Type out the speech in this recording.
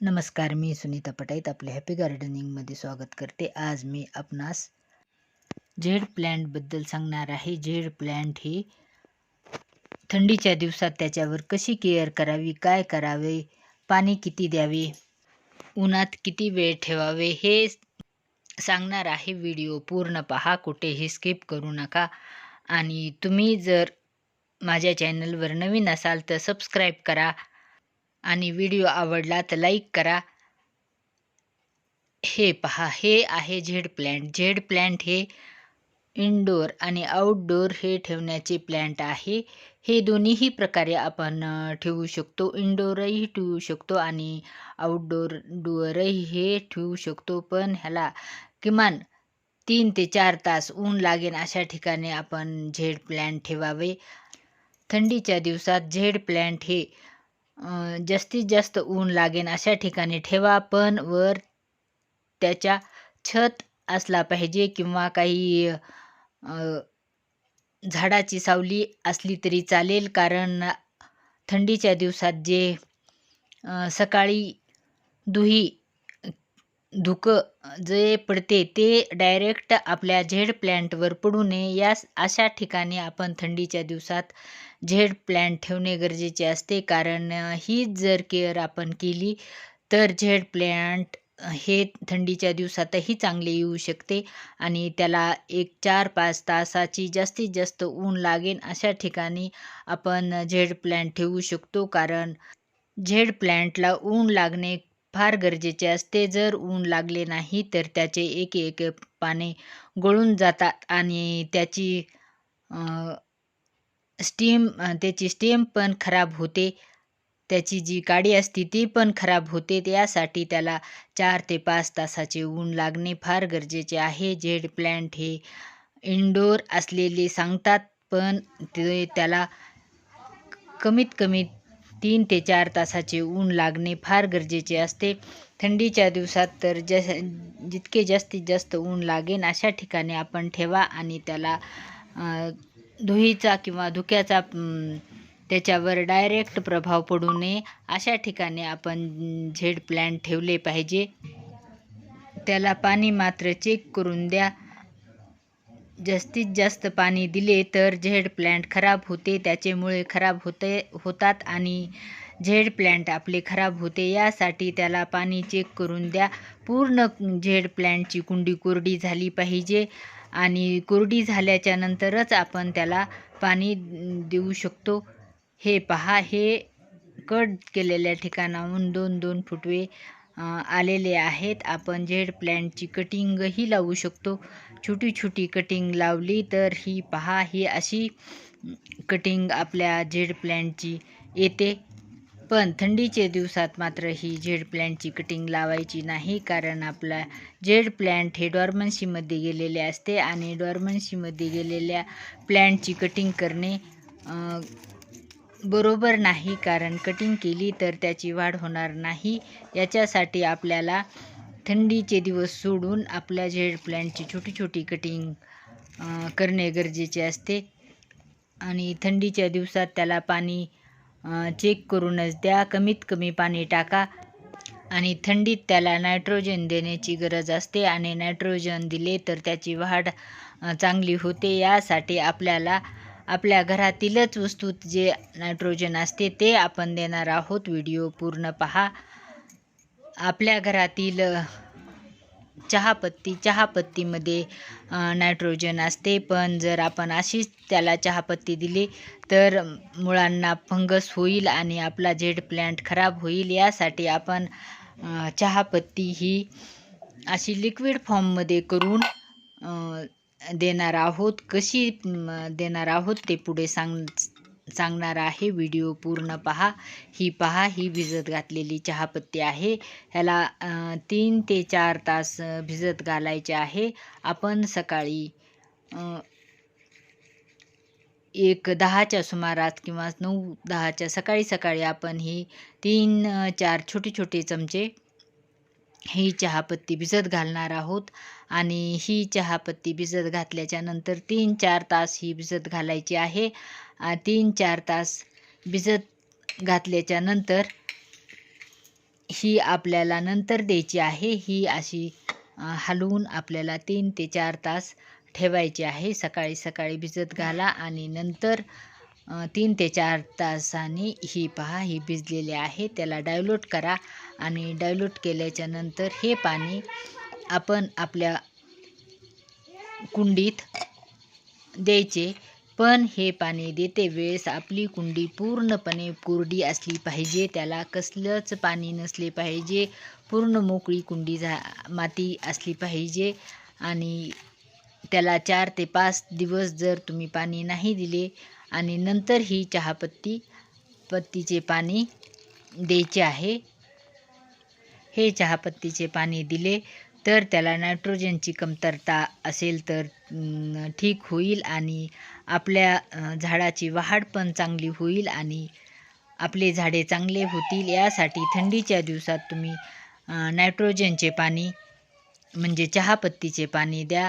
नमस्कार मी सुनीता पटाईत आपले हॅपी गार्डनिंगमध्ये स्वागत करते. आज मी आपणास झेड प्लॅन्टबद्दल सांगणार आहे. झेड प्लॅन्ट ही थंडीच्या दिवसात त्याच्यावर कशी केअर करावी काय करावे पाणी किती द्यावे उन्हात किती वेळ ठेवावे हे सांगणार आहे व्हिडिओ. पूर्ण पहा कुठेही स्किप करू नका. आणि तुम्ही जर माझ्या चॅनलवर नवीन असाल तर सबस्क्राईब करा. आणि व्हिडिओ आवडला तर लाईक करा. हे पहा हे आहे झेड प्लॅन्ट. झेड प्लॅन्ट हे इनडोअर आणि आउटडोअर हे ठेवण्याचे प्लॅन्ट आहे. हे दोन्हीही प्रकारे आपण ठेवू शकतो. इनडोअरही ठेवू शकतो आणि आउटडोअर डोअरही हे ठेवू शकतो. पण ह्याला किमान तीन ते चार तास ऊन लागेल अशा ठिकाणी आपण झेड प्लॅन्ट ठेवावे. थंडीच्या दिवसात झेड प्लॅन्ट हे जास्तीत जास्त ऊन लागेन अशा ठिकाणी ठेवा पण वर त्याच्या छत असला पाहिजे किंवा काही झाडाची सावली असली तरी चालेल. कारण थंडीच्या दिवसात जे सकाळी दुही धुकं जे पडते ते डायरेक्ट आपल्या झेड प्लॅन्टवर पडू नये. या अशा ठिकाणी आपण थंडीच्या दिवसात झेड प्लॅन्ट ठेवणे गरजेचे असते. कारण हीच ही जर केअर आपण केली तर झेड प्लॅन्ट हे थंडीच्या दिवसातही चांगले येऊ शकते आणि त्याला एक चार पाच तासाची जास्तीत जास्त ऊन लागेल. अशा ठिकाणी आपण झेड प्लॅन्ट ठेवू शकतो. कारण झेड प्लॅन्टला ऊन लागणे फार गरजेचे असते. जर ऊन लागले नाही तर त्याचे एक एक पाने गळून जातात आणि त्याची स्टीम त्याची स्टीम पण खराब होते. त्याची जी काडी असते ती पण खराब होते. यासाठी त्याला चार ते पाच तासाचे ऊन लागणे फार गरजेचे आहे. झेड प्लॅन्ट हे इनडोअर असलेले सांगतात पण ते त्याला कमीत कमी तीन ते चार तासाचे ऊन लागणे फार गरजेचे असते. थंडीच्या दिवसात तर जस जितके जास्तीत जास्त ऊन लागेल अशा ठिकाणी आपण ठेवा आणि त्याला धुईचा धुळीचा किंवा धुक्याचा त्याच्यावर डायरेक्ट प्रभाव पडू नये. अशा ठिकाणी आपण झेड प्लॅन्ट ठेवले पाहिजे. त्याला पाणी मात्र चेक करून द्या. जास्तीत जास्त पाणी दिले तर झेड प्लॅन्ट खराब होते त्याचे मुळे खराब होते होतात आणि झेड प्लॅन्ट आपले खराब होते. यासाठी त्याला पाणी चेक करून द्या. पूर्ण झेड प्लॅन्टची कुंडी कोरडी झाली पाहिजे आणि कोरडी झाल्याच्या नंतरच आपण त्याला पाणी देऊ शकतो. हे पहा हे कट केलेल्या ठिकाणाहून दोन दोन फुटवे आलेले आहेत. आपण झेड प्लॅन्टची कटिंगही लावू शकतो. छोटी छोटी कटिंग लावली तर ही पहा ही अशी कटिंग आपल्या झेड प्लॅन्टची येते. पण थंडीच्या दिवसात मात्र ही झेड प्लॅन्टची कटिंग लावायची नाही कारण आपला झेड प्लॅन्ट हे डॉर्मन्सीमध्ये गेलेले असते आणि डॉर्मन्सीमध्ये गेलेल्या प्लॅन्टची कटिंग करणे बरोबर नाही कारण कटिंग केली तर त्याची वाढ होणार नाही. याच्यासाठी आपल्याला थंडीचे दिवस सोडून आपल्या झेड प्लॅन्टची छोटी छोटी कटिंग करणे गरजेचे असते. आणि थंडीच्या दिवसात त्याला पाणी चेक करूनच द्या. कमीत कमी पाणी टाका. आणि थंडीत त्याला नायट्रोजन देण्याची गरज असते. आणि नायट्रोजन दिले तर त्याची वाढ चांगली होते. यासाठी आपल्याला आपल्या घरातीलच वस्तूत जे नायट्रोजन असते ते आपण देणार आहोत. व्हिडिओ पूर्ण पहा. आपल्या घरातील चहापत्ती चहापत्तीमध्ये नायट्रोजन असते. पण जर आपण अशीच त्याला चहापत्ती दिली तर मुळांना फंगस होईल आणि आपला झेड प्लॅन्ट खराब होईल. यासाठी आपण चहापत्ती ही अशी लिक्विड फॉर्ममध्ये करून देणार आहोत कशी देणार आहोत ते पुढे सांग सांगणार आहे. व्हिडिओ पूर्ण पहा. ही पहा ही भिजत घातलेली चहापत्ती आहे. ह्याला तीन ते चार तास भिजत घालायचे आहे. आपण सकाळी एक दहाच्या सुमारास किंवा नऊ दहाच्या सकाळी सकाळी आपण ही तीन चार छोटे छोटे चमचे ही चहापत्ती भिजत घालणार आहोत आणि ही चहापत्ती भिजत घातल्याच्या नंतर तीन चार तास ही भिजत घालायची आहे. तीन चार तास भिजत घातल्याच्या नंतर ही आपल्याला नंतर द्यायची आहे. ही अशी हलवून आपल्याला तीन ते चार तास ठेवायची आहे. सकाळी सकाळी भिजत घाला आणि नंतर तीन ते चार तासांनी ही पहा ही भिजलेली आहे. त्याला डायल्यूट करा आणि डायल्यूट केल्याच्यानंतर हे पाणी आपण आपल्या कुंडीत द्यायचे. पण हे पाणी देते वेळेस आपली कुंडी पूर्णपणे कोरडी असली पाहिजे. त्याला कसलंच पाणी नसले पाहिजे. पूर्ण मोकळी कुंडी झा माती असली पाहिजे. आणि त्याला चार ते पाच दिवस जर तुम्ही पाणी नाही दिले आणि नंतर ही चहापत्ती पत्तीचे पाणी द्यायचे आहे. हे चहापत्तीचे पाणी दिले तर त्याला नायट्रोजनची कमतरता असेल तर ठीक होईल आणि आपल्या झाडाची वाढ पण चांगली होईल आणि आपले झाडे चांगले होतील. यासाठी थंडीच्या दिवसात तुम्ही नायट्रोजनचे पाणी म्हणजे चहापत्तीचे पाणी द्या.